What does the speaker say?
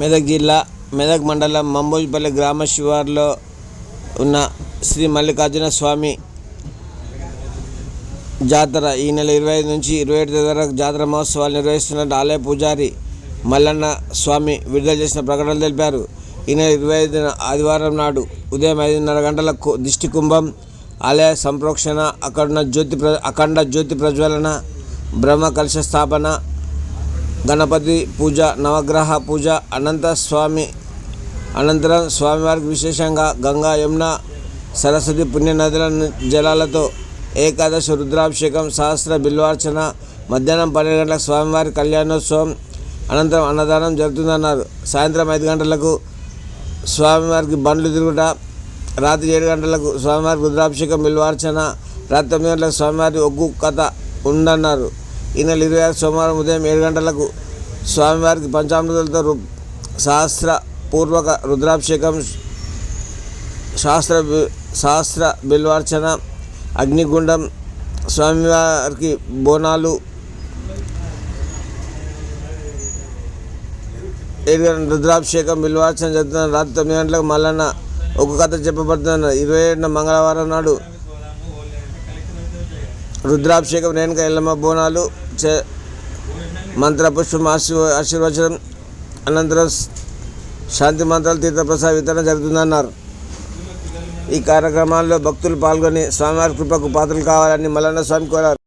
మెదక్ జిల్లా మెదక్ మండలం మంబోజిపల్లి గ్రామ శివారులో ఉన్న శ్రీ మల్లికార్జున స్వామి జాతర ఈ నెల ఇరవై ఐదు నుంచి ఇరవై ఏడు తేదీ వరకు జాతర మహోత్సవాలు నిర్వహిస్తున్నట్టు ఆలయ పూజారి మల్లన్న స్వామి విడుదల చేసిన ప్రకటనలు తెలిపారు. ఈ నెల ఇరవై ఐదున ఆదివారం నాడు ఉదయం ఐదున్నర గంటలకు దిష్టి కుంభం ఆలయ సంప్రోక్షణ అక్కడున్న జ్యోతి ప్ర అఖండ జ్యోతి ప్రజ్వలన బ్రహ్మ కలశ స్థాపన గణపతి పూజ నవగ్రహ పూజ అనంత స్వామి అనంతరం స్వామివారికి విశేషంగా గంగా యమున సరస్వతి పుణ్య నదుల జలాలతో ఏకాదశ రుద్రాభిషేకం సహస్ర బిల్వార్చన మధ్యాహ్నం పన్నెండు గంటలకు స్వామివారి కళ్యాణోత్సవం అనంతరం అన్నదానం జరుగుతుందన్నారు. సాయంత్రం ఐదు గంటలకు స్వామివారికి బండ్లు తిరుగుట రాత్రి ఏడు గంటలకు స్వామివారికి రుద్రాభిషేకం బిల్వార్చన రాత్రి తొమ్మిది గంటలకు స్వామివారి ఒగ్గు కథ ఉందన్నారు. ఈ నెల ఇరవై ఆరు సోమవారం ఉదయం ఏడు గంటలకు స్వామివారికి పంచామృతాలతో రు సహస్ర పూర్వక రుద్రాభిషేకం శాస్త్ర శాస్త్ర సహస్ర బిల్వార్చన అగ్నిగుండం స్వామివారికి బోనాలు ఏడు రుద్రాభిషేకం బిల్వార్చన జరుగుతున్న రాత్రి తొమ్మిది గంటలకు మల్లన్న ఒక కథ చెప్పబడుతున్న ఇరవై ఏడున మంగళవారం నాడు రుద్రాభిషేకం రేణుక ఎల్లమ్మ బోనాలు చే మంత్రపుష్పం ఆశీర్వ ఆశీర్వచనం అనంతరం శాంతి మంత్రాలు తీర్థప్రసాద వితరణ జరుగుతుందన్నారు. ఈ కార్యక్రమాల్లో భక్తులు పాల్గొని స్వామివారి కృపకు పాత్రలు కావాలని మల్లన్న స్వామి కోరారు.